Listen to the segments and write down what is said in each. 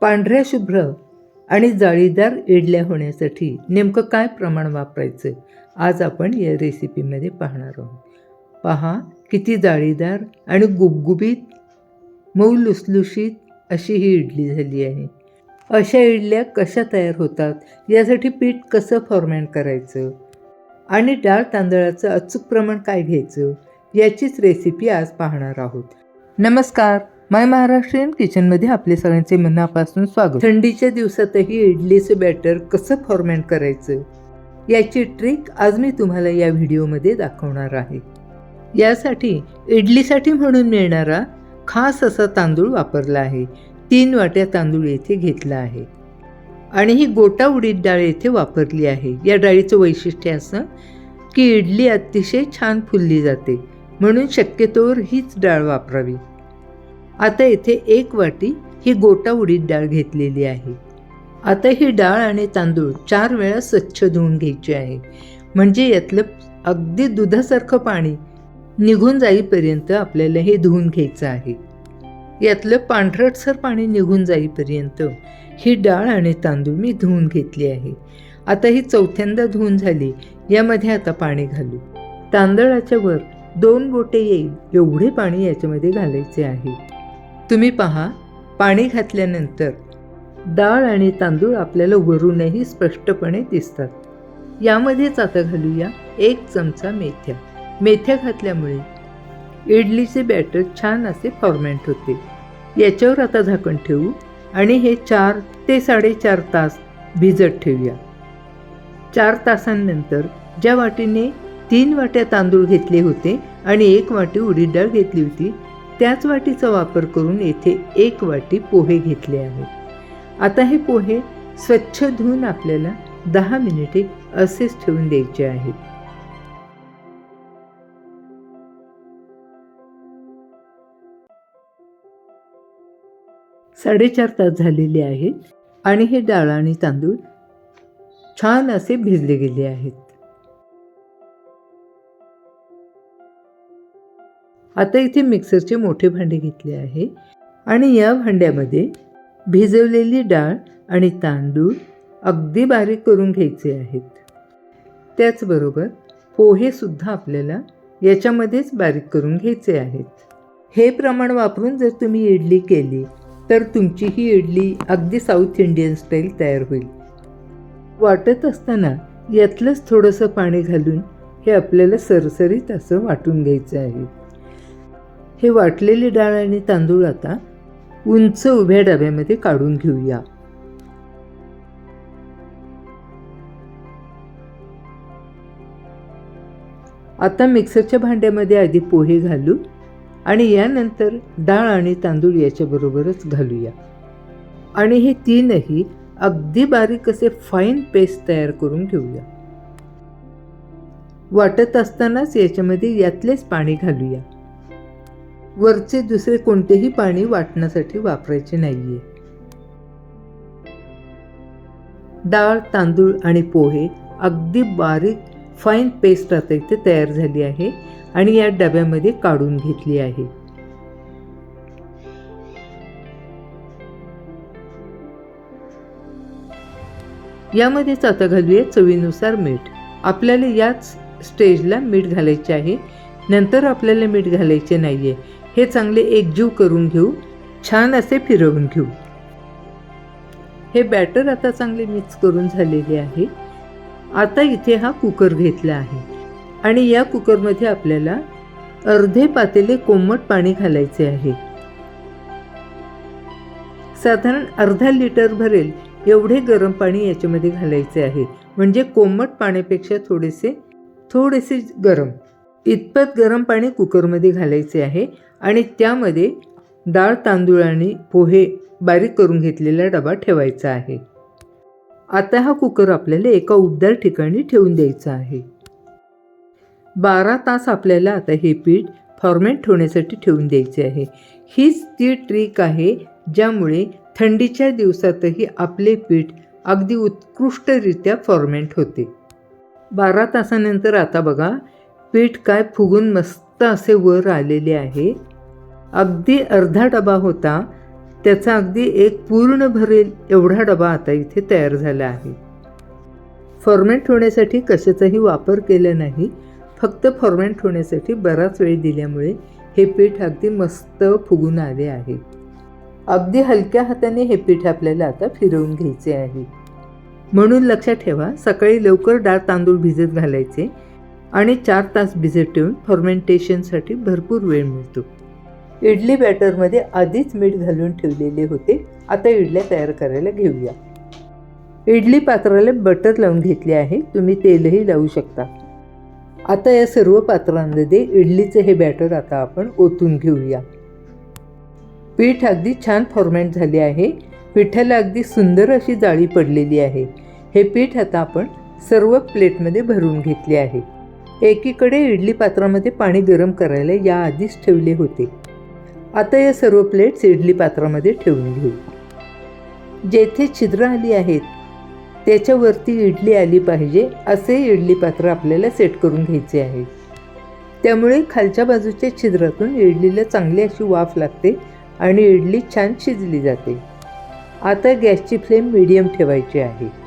पांढऱ्या शुभ्र आणि जाळीदार इडल्या होण्यासाठी नेमकं काय प्रमाण वापरायचं? आज आपण या रेसिपीमध्ये पाहणार आहोत. पहा किती जाळीदार आणि गुबगुबीत मऊ लुसलुशीत अशी ही इडली झाली आहे. अशा इडल्या कशा तयार होतात? यासाठी पीठ कसं फॉर्मॅट करायचं? आणि डाळ तांदळाचं अचूक प्रमाण काय घ्यायचं? याचीच रेसिपी आज पाहणार आहोत. नमस्कार! माय महाराष्ट्रीयन किचनमध्ये आपले सगळ्यांचे मनापासून स्वागत. थंडीच्या दिवसातही इडलीचं बॅटर कसं फॉर्मॅट करायचं? याची ट्रिक आज मी तुम्हाला या व्हिडिओमध्ये दाखवणार आहे. यासाठी इडलीसाठी म्हणून मिळणारा खास असा तांदूळ वापरला आहे. तीन वाट्या तांदूळ येथे घेतला आहे. आणि ही गोटा उडीद डाळ येथे वापरली आहे. या डाळीचं वैशिष्ट्य असं की इडली अतिशय छान फुलली जाते. म्हणून शक्यतोवर हीच डाळ वापरावी. आता येथे एक वाटी ही गोटा उडीद डाळ घेतलेली आहे. आता ही डाळ आणि तांदूळ चार वेळा स्वच्छ धुवून घ्यायचे आहे. म्हणजे यातलं अगदी दुधासारखं पाणी निघून जाईपर्यंत आपल्याला हे धुवून घ्यायचं आहे. यातलं पांढरटसर पाणी निघून जाईपर्यंत ही डाळ आणि तांदूळ मी धुवून घेतली आहे. आता ही चौथ्यांदा धुवून झाली यामध्ये आता पाणी घालू. तांदळाच्या वर दोन बोटे येईल एवढे पाणी याच्यामध्ये घालायचे आहे. तुम्ही पहा पाणी घातल्यानंतर डाळ आणि तांदूळ आपल्याला वरूनही स्पष्टपणे दिसतात. यामध्येच आता घालूया एक चमचा मेथ्या. मेथ्या घातल्यामुळे इडलीचे बॅटर छान असे फॉर्मॅट होते. याच्यावर आता झाकण ठेवू आणि हे चार ते साडेचार तास भिजत ठेवूया. चार तासांनंतर ज्या वाटीने तीन वाट्या तांदूळ घेतले होते आणि एक वाटी उडीद डाळ घेतली होती त्याच वाटीचा वापर करून येथे एक वाटी पोहे घेतले आहेत. आता हे पोहे स्वच्छ धुवून आपल्याला दहा मिनिटे असेच ठेवून द्यायचे आहेत. साडेचार तास झालेले आहेत आणि हे डाळ आणि तांदूळ छान असे भिजले गेले आहेत. आता इथे मिक्सरचे मोठे भांडे घेतले आहे. आणि या भांड्यामध्ये भिजवलेली डाळ आणि तांदूळ अगदी बारीक करून घ्यायचे आहेत. त्याचबरोबर पोहेसुद्धा आपल्याला याच्यामध्येच बारीक करून घ्यायचे आहेत. हे प्रमाण वापरून जर तुम्ही इडली केली तर तुमची ही इडली अगदी साऊथ इंडियन स्टाईल तयार होईल. वाटत असताना यातलंच थोडंसं पाणी घालून हे आपल्याला सरसरीत असं वाटून घ्यायचं आहे. हे वाटलेली डाळ आणि तांदूळ आता उंच उभ्या डब्यामध्ये काढून घेऊया. आता मिक्सरच्या भांड्यामध्ये आधी पोहे घालू आणि यानंतर डाळ आणि तांदूळ याच्याबरोबरच घालूया. आणि हे तीनही अगदी बारीक असे फाईन पेस्ट तयार करून घेऊया. वाटत असतानाच याच्यामध्ये यातलेच पाणी घालूया. वरचे दुसरे कोणतेही पाणी वाटण्यासाठी वापरायचे नाहीये. डाळ तांदूळ आणि पोहे अगदी बारीक फाईन पेस्ट आता इथे तयार झाली आहे आणि या डब्यामध्ये काढून घेतली आहे. यामध्येच आता घालूया चवीनुसार मीठ. आपल्याला याच स्टेजला मीठ घालायचे आहे. नंतर आपल्याला मीठ घालायचे नाही आहे हे चांगले एकजीव करून घेऊ छान असे फिरवून घेऊ. हे बॅटर आता चांगले मिक्स करून झालेले आहे. आता इथे हा कुकर घेतला आहे. आणि या कुकरमध्ये आपल्याला अर्धे पातेले कोमट पाणी घालायचे आहे. साधारण अर्धा लिटर भरेल एवढे गरम पाणी याच्यामध्ये घालायचे आहे. म्हणजे कोमट पाण्यापेक्षा थोडेसे थोडेसे गरम. इतपत गरम पाणी कुकरमध्ये घालायचे आहे. आणि त्यामध्ये डाळ तांदूळ आणि पोहे बारीक करून घेतलेला डबा ठेवायचा आहे. आता हा कुकर आपल्याला एका उबदार ठिकाणी ठेवून द्यायचा आहे. बारा तास आपल्याला आता हे पीठ फॉर्मेट ठेवण्यासाठी ठेवून द्यायचे आहे. हीच ती ट्रिक आहे ज्यामुळे थंडीच्या दिवसातही आपले पीठ अगदी उत्कृष्टरित्या फॉर्मेंट होते. बारा तासानंतर आता बघा पीठ काय फुगून मस्त असे वर आलेले आहे. अगदी अर्धा डबा होता त्याचा अगदी एक पूर्ण भरेल एवढा डबा आता इथे तयार झाला आहे. फॉर्मेंट होण्यासाठी कशाचाही वापर केला नाही फक्त फॉर्मेंट होण्यासाठी बराच वेळ दिल्यामुळे हे पीठ अगदी मस्त फुगून आले आहे. अगदी हलक्या हाताने हे पीठ आपल्याला आता फिरवून घ्यायचे आहे. म्हणून लक्षात ठेवा सकाळी लवकर डाळ तांदूळ भिजत घालायचे आणि चार तास भिजत ठेवून फॉर्मेंटेशनसाठी भरपूर वेळ मिळतो. इडली बॅटरमध्ये आधीच मीठ घालून ठेवलेले होते. आता इडल्या तयार करायला घेऊया. इडली पात्राला बटर लावून घेतले आहे. तुम्ही तेलही लावू शकता. आता या सर्व पात्रांमध्ये इडलीचं हे बॅटर आता आपण ओतून घेऊया. पीठ अगदी छान फॉर्मॅट झाले आहे. पिठाला अगदी सुंदर अशी जाळी पडलेली आहे. हे पीठ आता आपण सर्व प्लेटमध्ये भरून घेतले आहे. एकीकडे इडली पात्रामध्ये पाणी गरम करायला याआधीच ठेवले होते. आता या सर्व प्लेट्स इडली पात्रामध्ये ठेवून घेऊ. जेथे छिद्र आली आहेत त्याच्यावरती इडली आली पाहिजे असे इडली पात्र आपल्याला सेट करून घ्यायचे आहे. त्यामुळे खालच्या बाजूच्या छिद्रातून इडलीला चांगली अशी वाफ लागते आणि इडली छान शिजली जाते. आता गॅसची फ्लेम मीडियम ठेवायची आहे.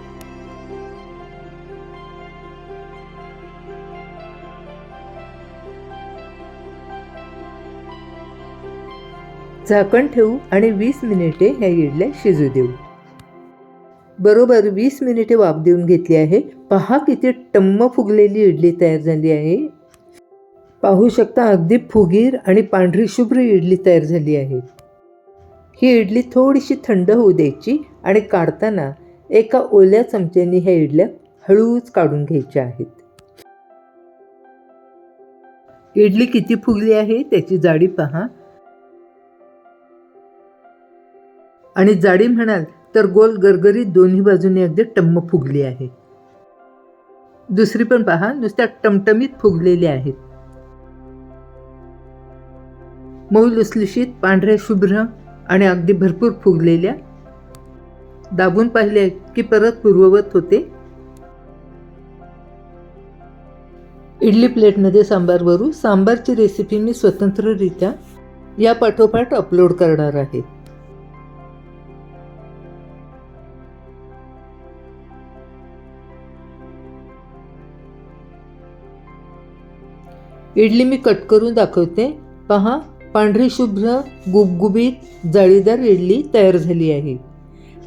झाकण ठेवू आणि वीस मिनिटे ह्या इडल्या शिजू देऊ. बरोबर वीस मिनिटे वाफ देऊन घेतली आहे. पहा किती टम्म फुगलेली इडली तयार झाली आहे. पाहू शकता अगदी फुगीर आणि पांढरी शुभ्र इडली तयार झाली आहे. ही इडली थोडीशी थंड होऊ द्यायची आणि काढताना एका ओल्या चमच्याने ह्या इडल्या हळूच काढून घ्यायच्या आहेत. इडली किती फुगली आहे त्याची जाडी पहा. आणि जाडी म्हणाल तर गोल गरगरीत दोन्ही बाजूने अगदी टम्म फुगली आहे. दुसरी पण पहा नुसत्या टमटमीत फुगलेल्या आहेत. मऊ लुसलुशीत पांढऱ्या शुभ्र आणि अगदी भरपूर फुगलेल्या. दाबून पाहिले की परत पूर्ववत होते. इडली प्लेटमध्ये सांबार भरू सांबारची रेसिपी मी स्वतंत्ररित्या या पाठोपाठ अपलोड करणार आहे. इडली मी कट करून दाखवते. पहा पांढरी शुभ्र गुबगुबीत जाळीदार इडली तयार झाली आहे.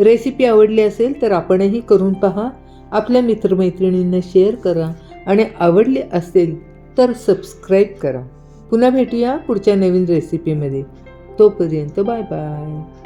रेसिपी आवडली असेल तर आपणही करून पहा. आपल्या मित्रमैत्रिणींना शेअर करा आणि आवडली असेल तर सबस्क्राईब करा. पुन्हा भेटूया पुढच्या नवीन रेसिपीमध्ये तोपर्यंत बाय बाय